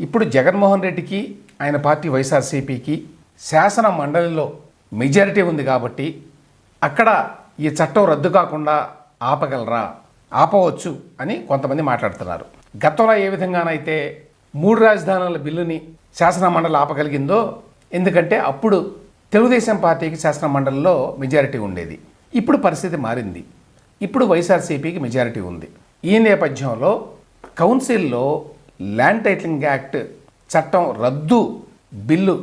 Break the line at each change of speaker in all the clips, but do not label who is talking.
ఇప్పుడు జగన్మోహన్ రెడ్డికి ఆయన పార్టీ వైఎస్ఆర్సీపీకి శాసన మండలిలో మెజారిటీ ఉంది కాబట్టి అక్కడ ఈ చట్టం రద్దు కాకుండా ఆపగలరా? ఆపవచ్చు అని కొంతమంది మాట్లాడుతున్నారు. గతంలో ఏ విధంగానైతే మూడు రాజధానుల బిల్లుని శాసన మండలి ఆపగలిగిందో ఎందుకంటే అప్పుడు తెలుగుదేశం పార్టీకి శాసన మండలిలో మెజారిటీ ఉండేది. ఇప్పుడు పరిస్థితి మారింది. ఇప్పుడు వైఎస్ఆర్సీపీకి మెజారిటీ ఉంది. ఈ నేపథ్యంలో కౌన్సిల్లో ల్యాండ్ టైటిలింగ్ యాక్ట్ చట్టం రద్దు బిల్లు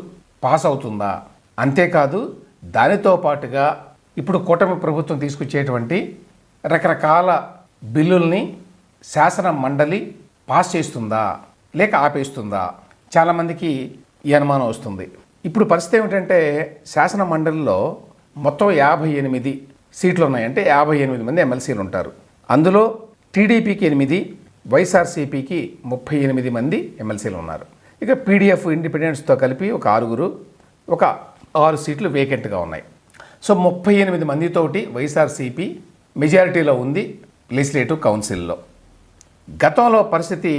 పాస్ అవుతుందా? అంతేకాదు దానితో పాటుగా ఇప్పుడు కూటమి ప్రభుత్వం తీసుకొచ్చేటువంటి రకరకాల బిల్లుల్ని శాసన మండలి పాస్ చేస్తుందా? లేక ఆపేస్తుందా? చాలామందికి ఈ అనుమానం వస్తుంది. ఇప్పుడు పరిస్థితి ఏమిటంటే శాసన మండలిలో మొత్తం యాభై ఎనిమిది సీట్లు ఉన్నాయి అంటే యాభై ఎనిమిది మంది ఎమ్మెల్సీలు ఉంటారు అందులో టీడీపీకి ఎనిమిది వైఎస్ఆర్సీపీకి ముప్పై ఎనిమిది మంది ఎమ్మెల్సీలు ఉన్నారు. ఇక పీడిఎఫ్ ఇండిపెండెన్స్తో కలిపి ఒక ఆరుగురు ఒక ఆరు సీట్లు వేకెంట్గా ఉన్నాయి. సో ముప్పై ఎనిమిది మందితోటి వైఎస్ఆర్సీపీ మెజారిటీలో ఉంది లెజిస్లేటివ్ కౌన్సిల్లో. గతంలో పరిస్థితి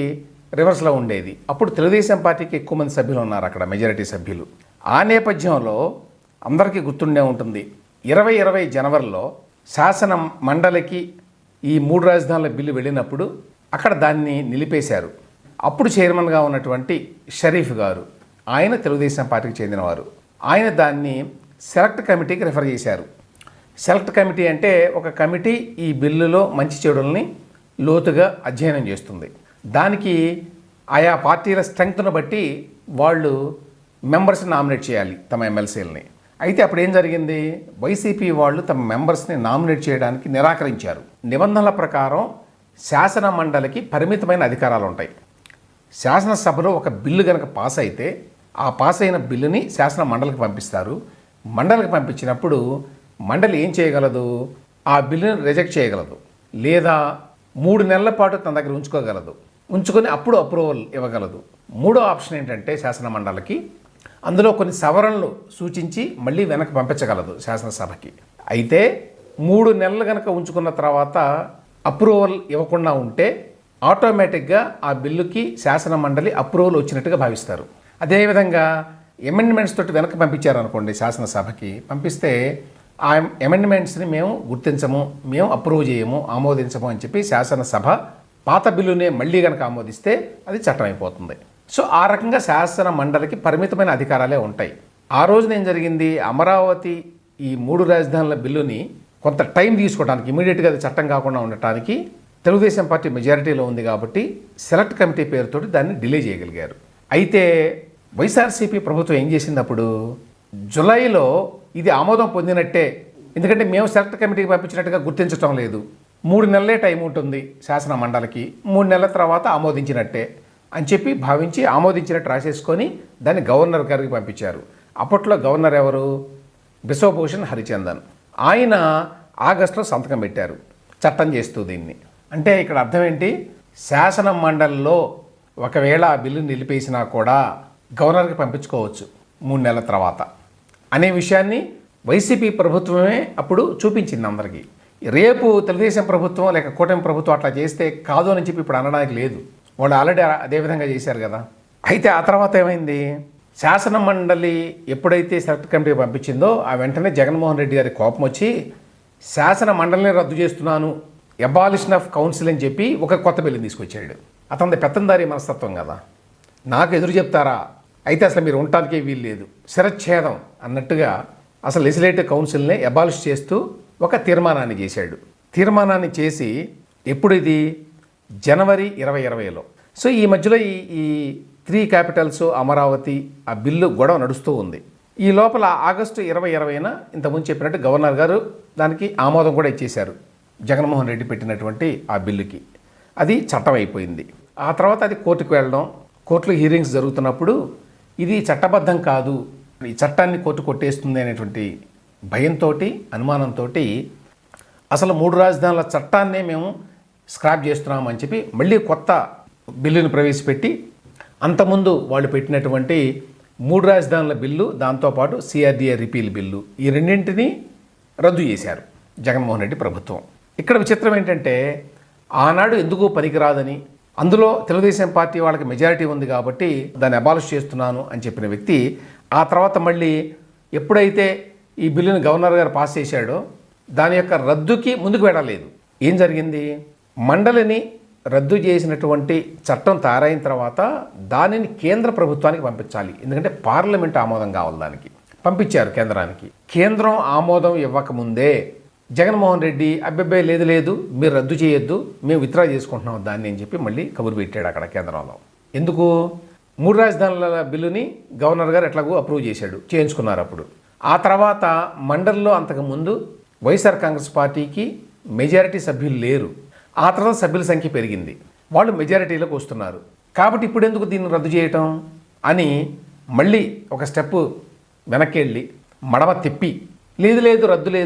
రివర్స్లో ఉండేది. అప్పుడు తెలుగుదేశం పార్టీకి ఎక్కువ మంది సభ్యులు ఉన్నారు అక్కడ మెజారిటీ సభ్యులు. ఆ నేపథ్యంలో అందరికీ గుర్తుండే ఉంటుంది. ఇరవై ఇరవై జనవరిలో శాసన మండలికి ఈ మూడు రాజధానుల బిల్లు వెళ్ళినప్పుడు అక్కడ దాన్ని నిలిపేశారు. అప్పుడు చైర్మన్గా ఉన్నటువంటి షరీఫ్ గారు ఆయన తెలుగుదేశం పార్టీకి చెందినవారు. ఆయన దాన్ని సెలెక్ట్ కమిటీకి రిఫర్ చేశారు. సెలెక్ట్ కమిటీ అంటే ఒక కమిటీ ఈ బిల్లులో మంచి చెడుల్ని లోతుగా అధ్యయనం చేస్తుంది. దానికి ఆయా పార్టీల స్ట్రెంగ్త్ను బట్టి వాళ్ళు మెంబర్స్ని నామినేట్ చేయాలి తమ ఎమ్మెల్సీలని. అయితే అప్పుడు ఏం జరిగింది? వైసీపీ వాళ్ళు తమ మెంబర్స్ని నామినేట్ చేయడానికి నిరాకరించారు. నిబంధనల ప్రకారం శాసన మండలికి పరిమితమైన అధికారాలు ఉంటాయి శాసనసభలో ఒక బిల్లు కనుక పాస్ అయితే ఆ పాస్ అయిన బిల్లుని శాసన మండలికి పంపిస్తారు. మండలికి పంపించినప్పుడు మండలి ఏం చేయగలదు? ఆ బిల్లుని రిజెక్ట్ చేయగలదు. లేదా మూడు నెలల పాటు తన దగ్గర ఉంచుకోగలదు. ఉంచుకొని అప్పుడు అప్రూవల్ ఇవ్వగలదు. మూడో ఆప్షన్ ఏంటంటే శాసన మండలికి. అందులో కొన్ని సవరణలు సూచించి మళ్ళీ వెనక్కి పంపించగలదు శాసనసభకి. అయితే మూడు నెలలు కనుక ఉంచుకున్న తర్వాత అప్రూవల్ ఇవ్వకుండా ఉంటే ఆటోమేటిక్గా ఆ బిల్లుకి శాసన మండలి అప్రూవల్ వచ్చినట్టుగా భావిస్తారు. అదేవిధంగా అమెండ్మెంట్స్ తోటి వెనక్కి పంపించారనుకోండి శాసనసభకి పంపిస్తే ఆ అమెండ్మెంట్స్ని మేము గుర్తించము మేము అప్రూవ్ చేయము ఆమోదించము అని చెప్పి శాసనసభ పాత బిల్లునే మళ్ళీ కనుక ఆమోదిస్తే అది చట్టం అయిపోతుంది సో ఆ రకంగా శాసన మండలికి పరిమితమైన అధికారాలే ఉంటాయి. ఆ రోజున ఏం జరిగింది? అమరావతి ఈ మూడు రాజధానుల బిల్లుని కొంత టైం తీసుకోవడానికి ఇమీడియట్గా అది చట్టం కాకుండా ఉండటానికి తెలుగుదేశం పార్టీ మెజారిటీలో ఉంది కాబట్టి సెలెక్ట్ కమిటీ పేరుతోటి దాన్ని డిలే చేయగలిగారు. అయితే వైఎస్ఆర్సీపీ ప్రభుత్వం ఏం చేసినప్పుడు జులైలో ఇది ఆమోదం పొందినట్టే. ఎందుకంటే మేము సెలెక్ట్ కమిటీకి పంపించినట్టుగా గుర్తించటం లేదు. మూడు నెలలే టైం ఉంటుంది శాసన మండలికి. మూడు నెలల తర్వాత ఆమోదించినట్టే అని చెప్పి భావించి ఆమోదించినట్టు రాసేసుకొని దాన్ని గవర్నర్ గారికి పంపించారు. అప్పట్లో గవర్నర్ ఎవరు? బిశ్వభూషణ్ హరిచందన్. ఆయన ఆగస్టులో సంతకం పెట్టారు చట్టం చేస్తూ దీన్ని. అంటే ఇక్కడ అర్థం ఏంటి? శాసన మండలిలో ఒకవేళ ఆ బిల్లు నిలిపేసినా కూడా గవర్నర్కి పంపించుకోవచ్చు మూడు నెలల తర్వాత. అనే విషయాన్ని వైసీపీ ప్రభుత్వమే అప్పుడు చూపించింది అందరికీ. రేపు తెలుగుదేశం ప్రభుత్వం లేక కూటమి ప్రభుత్వం అట్లా చేస్తే కాదు అని చెప్పి ఇప్పుడు అనడానికి లేదు. వాళ్ళు ఆల్రెడీ అదే విధంగా చేశారు కదా. అయితే ఆ తర్వాత ఏమైంది? శాసన మండలి ఎప్పుడైతే సెలెక్ట్ కమిటీ పంపించిందో ఆ వెంటనే జగన్మోహన్ రెడ్డి గారి కోపం వచ్చి శాసన మండలిని రద్దు చేస్తున్నాను ఎబాలిషన్ ఆఫ్ కౌన్సిల్ అని చెప్పి ఒక కొత్త బిల్లుని తీసుకొచ్చాడు. అతని పెత్తందారి మనస్తత్వం కదా. నాకు ఎదురు చెప్తారా? అయితే అసలు మీరు ఉండటానికే వీలు లేదు. శిరచ్ఛేదం అన్నట్టుగా అసలు లెజిస్లేటివ్ కౌన్సిల్ని ఎబాలిష్ చేస్తూ ఒక తీర్మానాన్ని చేశాడు. తీర్మానాన్ని చేసి ఎప్పుడు ఇది? జనవరి ఇరవై ఇరవైలో. సో ఈ మధ్యలో ఈ ఈ త్రీ క్యాపిటల్స్ అమరావతి ఆ బిల్లు గొడవ నడుస్తూ ఉంది. ఈ లోపల ఆగస్టు ఇరవై ఇరవైన ఇంతకుముందు చెప్పినట్టు గవర్నర్ గారు దానికి ఆమోదం కూడా ఇచ్చేశారు. జగన్మోహన్ రెడ్డి పెట్టినటువంటి ఆ బిల్లుకి. అది చట్టం అయిపోయింది ఆ తర్వాత అది కోర్టుకు వెళ్ళడం కోర్టులో హీరింగ్స్ జరుగుతున్నప్పుడు ఇది చట్టబద్ధం కాదు ఈ చట్టాన్ని కోర్టు కొట్టేస్తుంది అనేటువంటి భయంతో అనుమానంతో అసలు మూడు రాజధానుల చట్టాన్నే మేము స్క్రాప్ చేస్తున్నామని చెప్పి మళ్ళీ కొత్త బిల్లును ప్రవేశపెట్టి అంతకుముందు వాళ్ళు పెట్టినటువంటి మూడు రాజధానుల బిల్లు దాంతోపాటు సిఆర్డీఏ రిపీల్ బిల్లు ఈ రెండింటినీ రద్దు చేశారు జగన్మోహన్ రెడ్డి ప్రభుత్వం. ఇక్కడ విచిత్రం ఏంటంటే ఆనాడు ఎందుకు పనికిరాదని అందులో తెలుగుదేశం పార్టీ వాళ్ళకి మెజారిటీ ఉంది కాబట్టి దాన్ని అబాలిష్ చేస్తున్నాను అని చెప్పిన వ్యక్తి ఆ తర్వాత మళ్ళీ ఎప్పుడైతే ఈ బిల్లును గవర్నర్ గారు పాస్ చేశాడో దాని యొక్క రద్దుకి ముందుకు వెళ్ళలేదు. ఏం జరిగింది? మండలిని రద్దు చేసినటువంటి చట్టం తయారైన తర్వాత దానిని కేంద్ర ప్రభుత్వానికి పంపించాలి. ఎందుకంటే పార్లమెంట్ ఆమోదం కావాలి దానికి. పంపించారు కేంద్రానికి. కేంద్రం ఆమోదం ఇవ్వకముందే జగన్మోహన్ రెడ్డి అబ్బాయి లేదు లేదు మీరు రద్దు చేయొద్దు మేము విత్డ్రా చేసుకుంటున్నాం దాన్ని అని చెప్పి మళ్ళీ కబురు పెట్టాడు అక్కడ కేంద్రంలో. ఎందుకు? మూడు రాజధానుల బిల్లుని గవర్నర్ గారు ఎట్లాగో అప్రూవ్ చేశాడు. చేయించుకున్నారు అప్పుడు. ఆ తర్వాత మండలిలో అంతకుముందు వైఎస్ఆర్ కాంగ్రెస్ పార్టీకి మెజారిటీ సభ్యులు లేరు. ఆ తర్వాత సభ్యుల సంఖ్య పెరిగింది. వాళ్ళు మెజారిటీలోకి వస్తున్నారు. కాబట్టి ఇప్పుడు ఎందుకు దీన్ని రద్దు చేయటం? అని మళ్ళీ ఒక స్టెప్ వెనక్కి వెళ్ళి మడమ తిప్పి లేదు లేదు రద్దు లేదు